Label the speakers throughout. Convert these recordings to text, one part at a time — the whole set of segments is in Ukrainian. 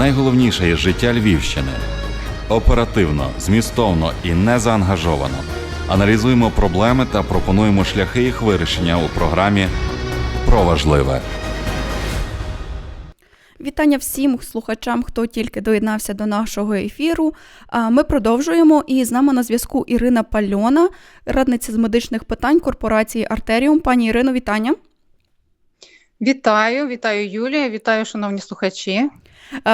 Speaker 1: Найголовніше із життя Львівщини. Оперативно, змістовно і незаангажовано. Аналізуємо проблеми та пропонуємо шляхи їх вирішення у програмі Про важливе.
Speaker 2: Вітання всім слухачам, хто тільки доєднався до нашого ефіру. Ми продовжуємо і з нами на зв'язку Ірина Пальона, радниця з медичних питань корпорації Артеріум. Пані Ірино, вітання.
Speaker 3: Вітаю, вітаю Юлія, вітаю, шановні слухачі.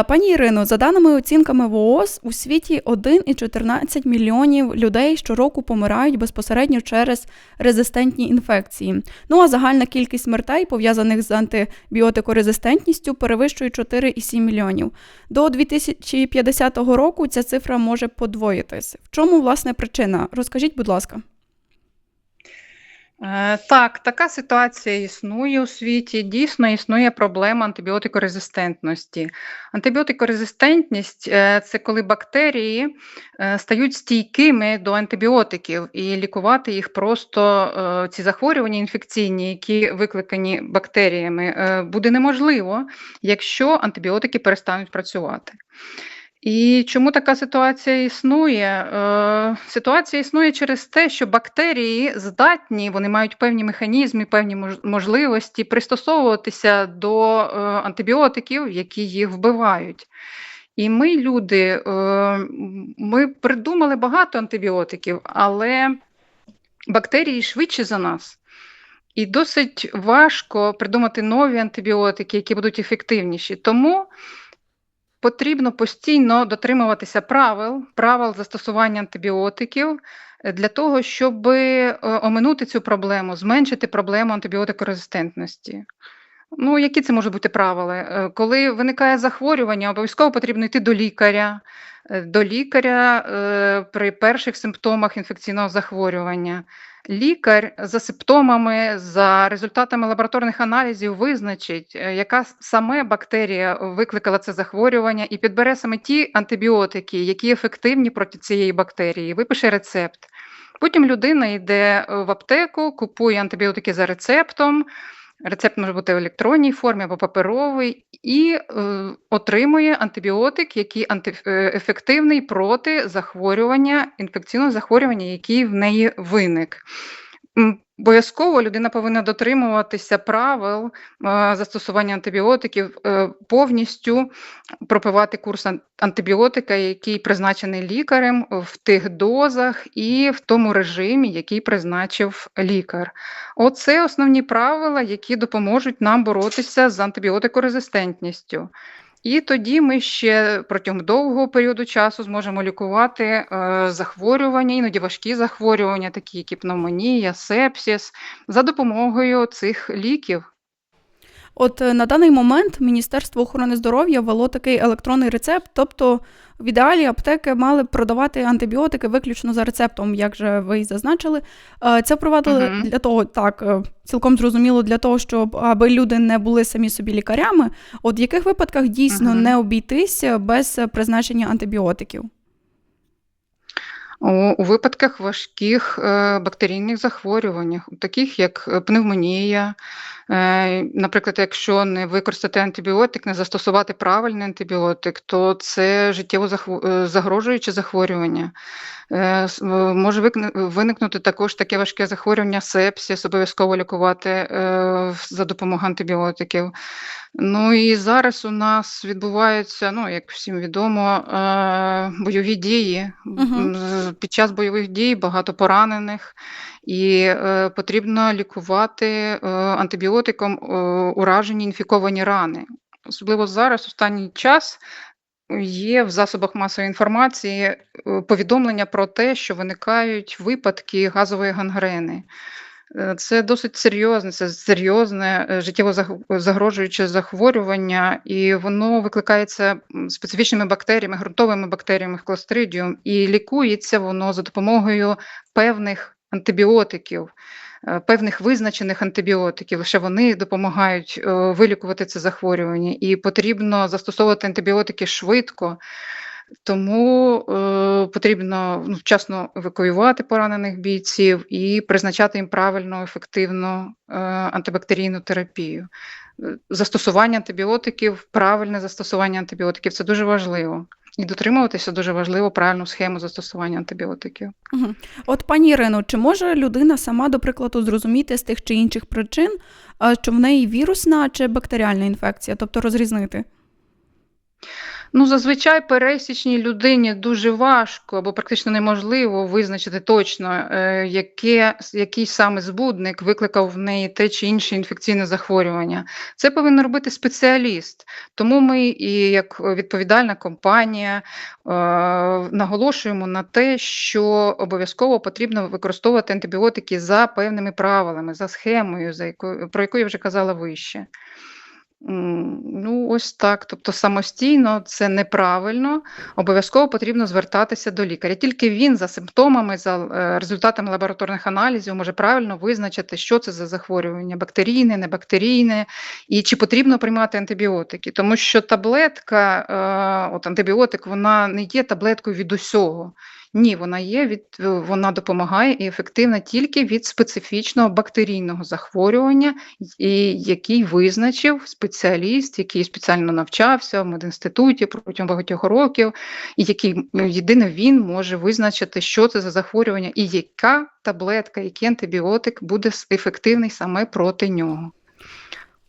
Speaker 2: Пані Ірино, за даними оцінками ВООЗ, у світі 1,14 мільйонів людей щороку помирають безпосередньо через резистентні інфекції. Ну а загальна кількість смертей, пов'язаних з антибіотикорезистентністю, перевищує 4,7 мільйонів. До 2050 року ця цифра може подвоїтись. В чому власне причина? Розкажіть, будь ласка.
Speaker 3: Е, Так, така ситуація існує у світі. Дійсно існує проблема антибіотикорезистентності. Антибіотикорезистентність е, це коли бактерії е, стають стійкими до антибіотиків, і лікувати їх просто ці захворювання інфекційні, які викликані бактеріями, буде неможливо, якщо антибіотики перестануть працювати. І чому така ситуація існує? Е, Ситуація існує через те, що бактерії здатні, вони мають певні механізми, певні можливості пристосовуватися до е, антибіотиків, які їх вбивають. І ми, люди, е, ми придумали багато антибіотиків, але бактерії швидше за нас. І досить важко придумати нові антибіотики, які будуть ефективніші. Тому потрібно постійно дотримуватися правил, правил застосування антибіотиків е, для того, щоб е, оминути цю проблему, зменшити проблему антибіотикорезистентності. Ну, які це можуть бути правила? Е, Коли виникає захворювання, обов'язково потрібно йти до лікаря, е, до лікаря е, при перших симптомах інфекційного захворювання. Лікар за симптомами, за результатами лабораторних аналізів визначить, яка саме бактерія викликала це захворювання, і підбере саме ті антибіотики, які ефективні проти цієї бактерії, випише рецепт. Потім людина йде в аптеку, купує антибіотики за рецептом. Рецепт може бути в електронній формі або паперовий, і е, отримує антибіотик, який анти, е, ефективний проти захворювання, інфекційного захворювання, який в неї виник. Обов'язково людина повинна дотримуватися правил е, застосування антибіотиків, е, повністю пропивати курс антибіотика, який призначений лікарем в тих дозах і в тому режимі, який призначив лікар. Оце основні правила, які допоможуть нам боротися з антибіотикорезистентністю. І тоді ми ще протягом довгого періоду часу зможемо лікувати е, захворювання, іноді важкі захворювання, такі як пневмонія, сепсіс, за допомогою цих ліків.
Speaker 2: От е, на даний момент Міністерство охорони здоров'я ввело такий електронний рецепт, тобто в ідеалі аптеки мали б продавати антибіотики виключно за рецептом, як же ви й зазначили. Е, Це впровадили
Speaker 3: Мгм.
Speaker 2: для того, так е, цілком зрозуміло, для того, щоб аби люди не були самі собі лікарями. От в яких випадках дійсно
Speaker 3: Мгм.
Speaker 2: не обійтися без призначення антибіотиків?
Speaker 3: У, випадках важких бактерійних захворювань, таких як пневмонія. Е, наприклад, якщо не використати антибіотик, не застосувати правильний антибіотик, то це життєво е, загрожуюче захворювання. Е, може виникнути також таке важке захворювання сепсис, обов'язково лікувати за допомогою антибіотиків. Ну і зараз у нас відбуваються, ну як всім відомо, бойові дії. З- Під час бойових дій багато поранених, і потрібно лікувати е, антибіотиком е, уражені інфіковані рани. Особливо зараз, останній час, є в засобах масової інформації е, повідомлення про те, що виникають випадки газової гангрени. Е, Це досить серйозне, це серйозне життєво заг- загрожуюче захворювання, і воно викликається специфічними бактеріями, ґрунтовими бактеріями кластридіум, і лікується воно за допомогою певних антибіотиків, певних визначених антибіотиків. Лише вони допомагають е, вилікувати це захворювання, і потрібно застосовувати антибіотики швидко. Тому е, потрібно ну, вчасно евакуювати поранених бійців і призначати їм правильну, ефективну е, антибактерійну терапію. е, застосування антибіотиків, правильне застосування антибіотиків це дуже важливо. І дотримуватися дуже важливо правильну схему застосування антибіотиків.
Speaker 2: От, пані Ірино, чи може людина сама, до прикладу, зрозуміти з тих чи інших причин, що в неї вірусна чи бактеріальна інфекція, тобто розрізнити?
Speaker 3: Ну, зазвичай пересічній людині дуже важко або практично неможливо визначити точно, е, яке, який саме збудник викликав в неї те чи інше інфекційне захворювання. Це повинен робити спеціаліст. Тому ми, і як відповідальна компанія, е, наголошуємо на те, що обов'язково потрібно використовувати антибіотики за певними правилами, за схемою, за якою, про яку я вже казала вище. Ну, ось так. Тобто самостійно це неправильно. Обов'язково потрібно звертатися до лікаря. Тільки він за симптомами, за е, результатами лабораторних аналізів може правильно визначити, що це за захворювання: бактерійне, небактерійне, і чи потрібно приймати антибіотики. Тому що таблетка, е, от антибіотик, вона не є таблеткою від усього. Ні, вона є від вона допомагає і ефективна тільки від специфічного бактерійного захворювання, і який визначив спеціаліст, який спеціально навчався в медінституті протягом багатьох років, і який ну, єдине він може визначити, що це за захворювання, і яка таблетка, який антибіотик буде ефективний саме проти нього.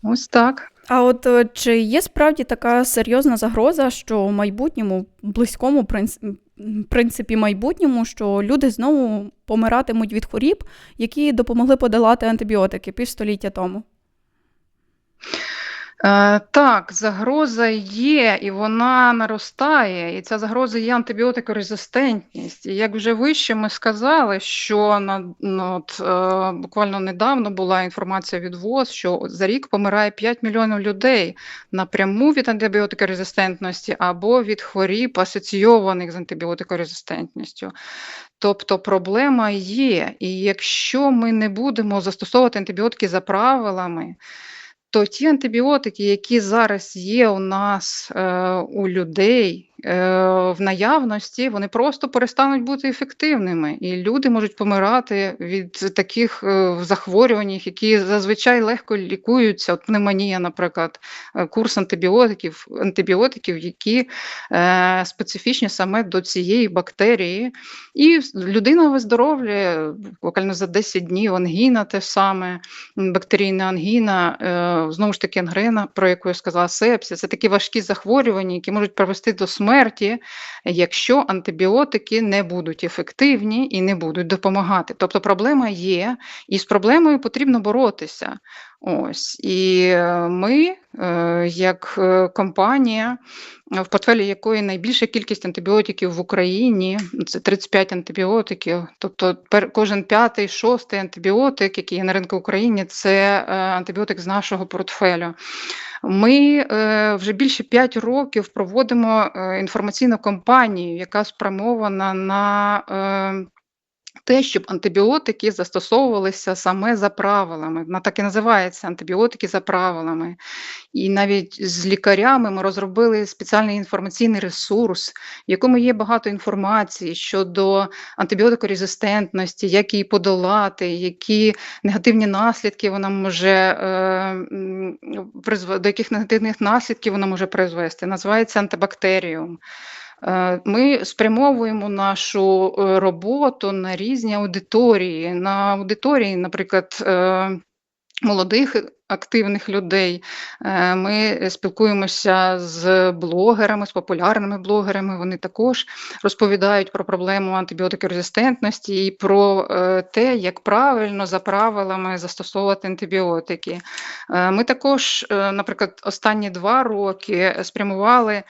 Speaker 3: Ось так.
Speaker 2: А от е, чи є справді така серйозна загроза, що в майбутньому, близькому принципі майбутньому, що люди знову помиратимуть від хворіб, які допомогли подолати антибіотики півстоліття тому?
Speaker 3: Е, так, загроза є, і вона наростає. І ця загроза є антибіотикорезистентність. І як вже вище ми сказали, що на ну, от, е, буквально недавно була інформація від ВОЗ, що за рік помирає 5 мільйонів людей напряму від антибіотикорезистентності або від хворіб, асоційованих з антибіотикорезистентністю. Тобто проблема є. І якщо ми не будемо застосовувати антибіотики за правилами, то ті антибіотики, які зараз є у нас е, у людей в наявності, вони просто перестануть бути ефективними. І люди можуть помирати від таких е, захворювань, які зазвичай легко лікуються. От пневмонія, наприклад, е, курс антибіотиків, антибіотиків, які е, специфічні саме до цієї бактерії. І людина виздоровлює буквально за 10 днів ангіна те саме, бактерійна ангіна, е, знову ж таки ангрена, про яку я сказала, сепсис. Це такі важкі захворювання, які можуть привести до смерті, якщо антибіотики не будуть ефективні і не будуть допомагати. Тобто проблема є, і з проблемою потрібно боротися. Ось і е, ми, е, як е, компанія, в портфелі якої найбільша кількість антибіотиків в Україні, це 35 антибіотиків. Тобто кожен п'ятий, шостий антибіотик, який є на ринку України, це антибіотик з нашого портфелю. Ми вже більше 5 років проводимо інформаційну кампанію, яка спрямована на те, щоб антибіотики застосовувалися саме за правилами. Вона так і називається антибіотики за правилами. І навіть з лікарями ми розробили спеціальний інформаційний ресурс, в якому є багато інформації щодо антибіотикорезистентності, як її подолати, які негативні наслідки вона може е, до яких негативних наслідків вона може призвести. Називається антибактеріум. Е, Ми спрямовуємо нашу е, роботу на різні аудиторії. На аудиторії, наприклад, е, молодих активних людей. Ми спілкуємося з блогерами, з популярними блогерами. Вони також розповідають про проблему антибіотикорезистентності і про те, як правильно за правилами застосовувати антибіотики. Ми також, наприклад, останні два роки спрямували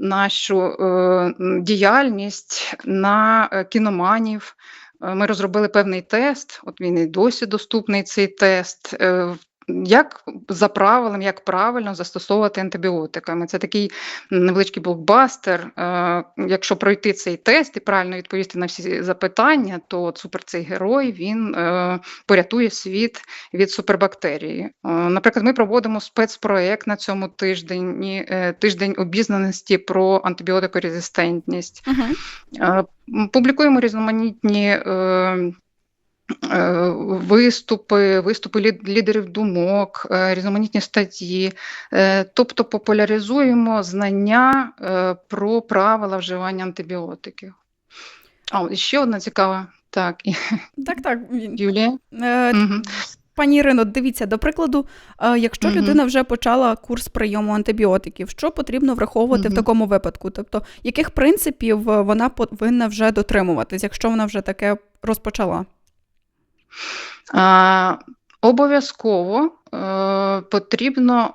Speaker 3: нашу е, діяльність на е, кіноманів. Е, Ми розробили певний тест, от він і досі доступний цей тест. Як за правилом, як правильно застосовувати антибіотиками. Це такий невеличкий блокбастер. Е, Якщо пройти цей тест і правильно відповісти на всі запитання, то супер цей герой він е, порятує світ від супербактерії. Е, Наприклад, ми проводимо спецпроект на цьому тиждень, тиждень обізнаності про антибіотикорезистентність.
Speaker 2: Угу.
Speaker 3: Публікуємо різноманітні виступи, виступи лідерів думок, е, різноманітні статті. Е, Тобто популяризуємо знання е, про правила вживання антибіотиків. А, ще одна цікава. Так,
Speaker 2: Так, так.
Speaker 3: Юлія.
Speaker 2: Е. Пані Ірино, дивіться, до прикладу, е, якщо
Speaker 3: Мгм.
Speaker 2: людина вже почала курс прийому антибіотиків, що потрібно враховувати в такому випадку? Тобто, яких принципів е, вона повинна вже дотримуватись, якщо вона вже таке розпочала?
Speaker 3: Обов'язково е, потрібно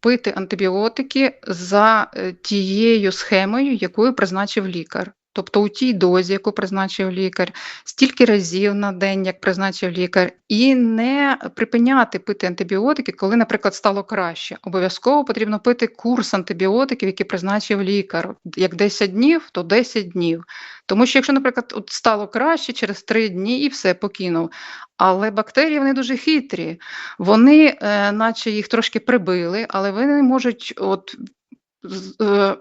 Speaker 3: пити антибіотики за е, тією схемою, якою призначив лікар. Тобто у тій дозі, яку призначив лікар, стільки разів на день, як призначив лікар, і не припиняти пити антибіотики, коли, наприклад, стало краще. Обов'язково потрібно пити курс антибіотиків, який призначив лікар. Як 10 днів, то 10 днів. Тому що, якщо, наприклад, от стало краще через 3 дні і все покинув. Але бактерії вони дуже хитрі. Вони, е, наче їх трошки прибили, але вони можуть от. Е,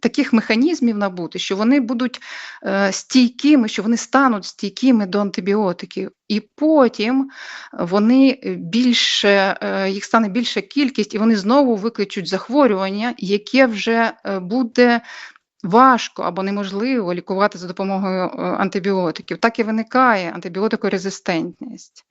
Speaker 3: Таких механізмів набути, що вони будуть е, стійкими, що вони стануть стійкими до антибіотиків, і потім вони більше, е, їх стане більша кількість, і вони знову викличуть захворювання, яке вже буде важко або неможливо лікувати за допомогою антибіотиків. Так і виникає антибіотикорезистентність.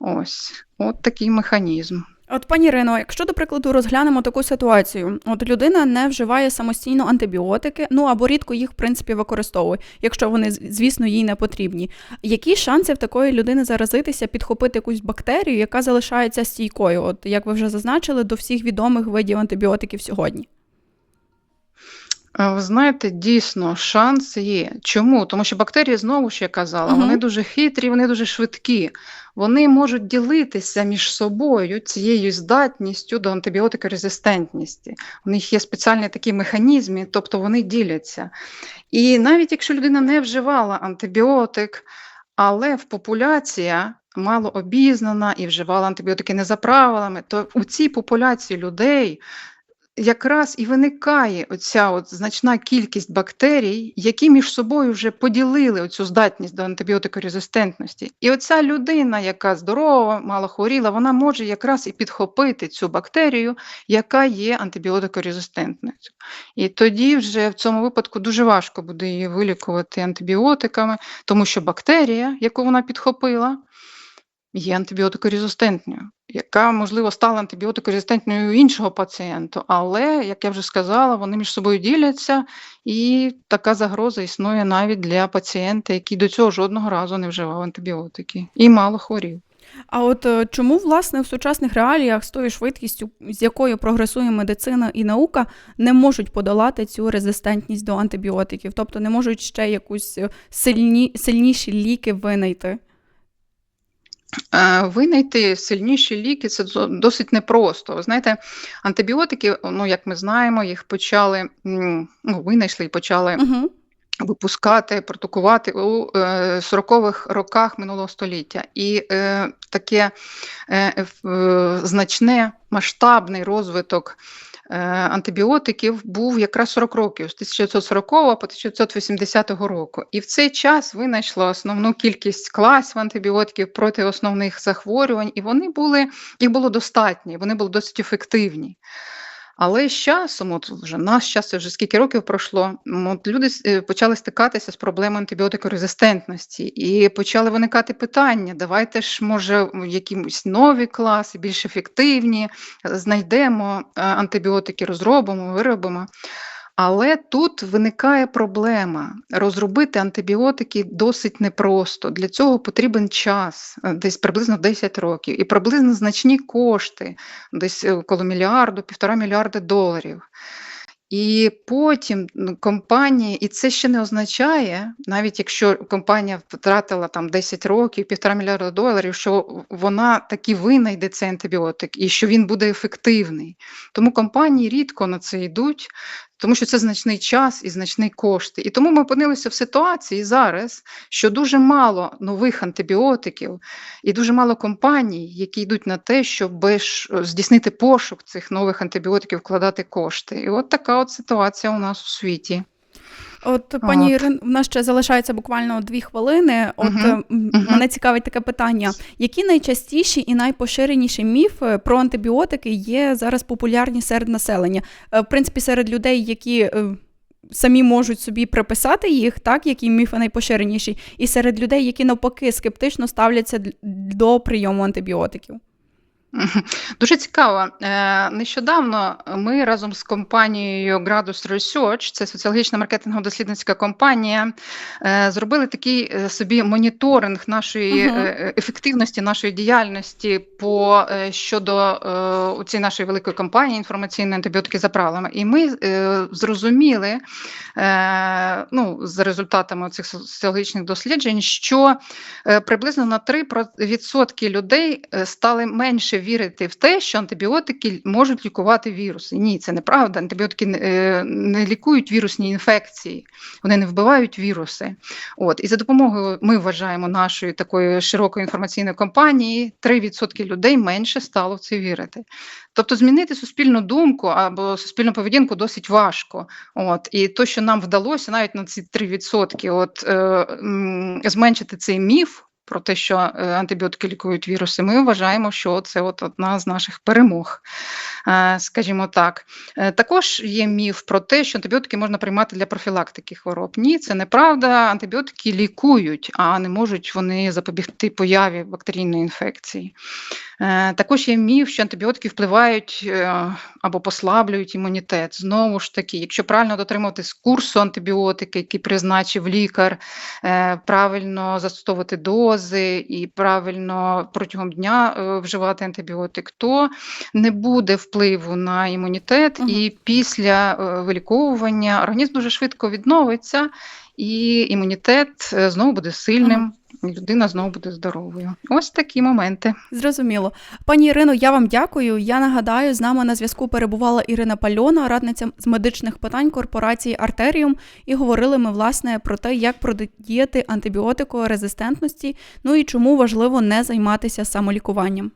Speaker 3: Ось, от такий механізм.
Speaker 2: От, пані Ірино, якщо, до прикладу, розглянемо таку ситуацію, от людина не вживає самостійно антибіотики, ну або рідко їх, в принципі, використовує, якщо вони, звісно, їй не потрібні. Які шанси в такої людини заразитися, підхопити якусь бактерію, яка залишається стійкою? От як ви вже зазначили, до всіх відомих видів антибіотиків сьогодні?
Speaker 3: Е, Ви знаєте, дійсно, шанс є. Чому? Тому що бактерії, знову ж я казала,
Speaker 2: Мгм.
Speaker 3: вони дуже хитрі, вони дуже швидкі. Вони можуть ділитися між собою цією здатністю до антибіотикорезистентності. У них є спеціальні такі механізми, тобто вони діляться. І навіть якщо людина не вживала антибіотик, але в популяція мало обізнана і вживала антибіотики не за правилами, то у цій популяції людей якраз і виникає оця от значна кількість бактерій, які між собою вже поділили оцю здатність до антибіотикорезистентності. І оця людина, яка здорова, мало хворіла, вона може якраз і підхопити цю бактерію, яка є антибіотикорезистентною. І тоді вже в цьому випадку дуже важко буде її вилікувати антибіотиками, тому що бактерія, яку вона підхопила, є антибіотикорезистентною, яка, можливо, стала антибіотикорезистентною у іншого пацієнта, але, як я вже сказала, вони між собою діляться, і така загроза існує навіть для пацієнта, який до цього жодного разу не вживав антибіотики і мало хворів.
Speaker 2: А от е, чому власне в сучасних реаліях з тою швидкістю, з якою прогресує медицина і наука, не можуть подолати цю резистентність до антибіотиків, тобто не можуть ще якусь е, сильні, сильніші ліки винайти?
Speaker 3: Е, Винайти сильніші ліки це досить непросто. Ви знаєте, антибіотики, ну як ми знаємо, їх почали ну, винайшли і почали
Speaker 2: Угу.
Speaker 3: випускати, продукувати у е, 40-х роках минулого століття. І е, таке е, е, значне масштабний розвиток е, антибіотиків був якраз 40 років, з 1940 по 1980 року. І в цей час винайшло основну кількість класів антибіотиків проти основних захворювань, і вони були, їх було достатньо, вони були досить ефективні. Але з часом, от вже наш час, вже скільки років пройшло, от люди е, почали стикатися з проблемою антибіотикорезистентності і почали виникати питання: давайте ж, може, якісь нові класи, більш ефективні, е, знайдемо е, антибіотики, розробимо, виробимо. Але тут виникає проблема. Розробити антибіотики досить непросто. Для цього потрібен час, е, десь приблизно 10 років, і приблизно значні кошти, десь е, около мільярду, півтора мільярда доларів. І потім ну, компанії, і це ще не означає, навіть якщо компанія втратила там 10 років, півтора мільярда доларів, що вона таки винайде цей антибіотик і що він буде ефективний. Тому компанії рідко на це йдуть, тому що це значний час і значний кошти. І тому ми опинилися в ситуації зараз, що дуже мало нових антибіотиків і дуже мало компаній, які йдуть на те, щоб е, здійснити пошук цих нових антибіотиків, вкладати кошти. І от така от ситуація у нас у світі.
Speaker 2: От, пані. Ірин, в нас ще залишається буквально дві хвилини. От
Speaker 3: Мгм.
Speaker 2: мене цікавить таке питання: які найчастіші і найпоширеніші міфи про антибіотики є зараз популярні серед населення? Е, В принципі, серед людей, які е, самі можуть собі приписати їх, так які міфи найпоширеніші, і серед людей, які навпаки скептично ставляться до прийому антибіотиків.
Speaker 3: Дуже цікаво. Е, Нещодавно ми разом з компанією Gradus Research, це соціологічна маркетингово-дослідницька компанія, е, зробили такий е, собі моніторинг нашої е, ефективності нашої діяльності по щодо цієї нашої великої компанії інформаційної антибіотики за правилами. І ми зрозуміли ну, за результатами цих соціологічних досліджень, що приблизно на 3% людей стали менше вірити в те, що антибіотики можуть лікувати віруси. Ні, це неправда. Антибіотики не- е, лікують вірусні інфекції, вони не вбивають віруси. От і за допомогою ми вважаємо нашої такої широкої інформаційної кампанії 3% людей менше стало в це вірити. Тобто змінити суспільну думку або суспільну поведінку досить важко. От і то, що нам вдалося навіть на ці 3%, от е, зменшити цей міф. Про те, що е, антибіотики лікують віруси, ми вважаємо, що це от одна з наших перемог, е, скажімо так. Е, Також є міф про те, що антибіотики можна приймати для профілактики хвороб. Ні, це неправда. Антибіотики лікують, а не можуть вони запобігти появі бактерійної інфекції. Е, Також є міф, що антибіотики впливають е, або послаблюють імунітет. Знову ж таки, якщо правильно дотримуватись курсу антибіотики, який призначив лікар, е, правильно застосовувати дози і правильно протягом дня вживати антибіотик, то не буде впливу на імунітет,
Speaker 2: Мгм.
Speaker 3: і після виліковування організм дуже швидко відновиться, і імунітет знову буде сильним. І людина знову буде здоровою. Ось такі моменти.
Speaker 2: Зрозуміло. Пані Ірино, я вам дякую. Я нагадаю, з нами на зв'язку перебувала Ірина Пальона, радниця з медичних питань корпорації Артеріум, і говорили ми власне про те, як протидіяти антибіотикорезистентності, ну і чому важливо не займатися самолікуванням.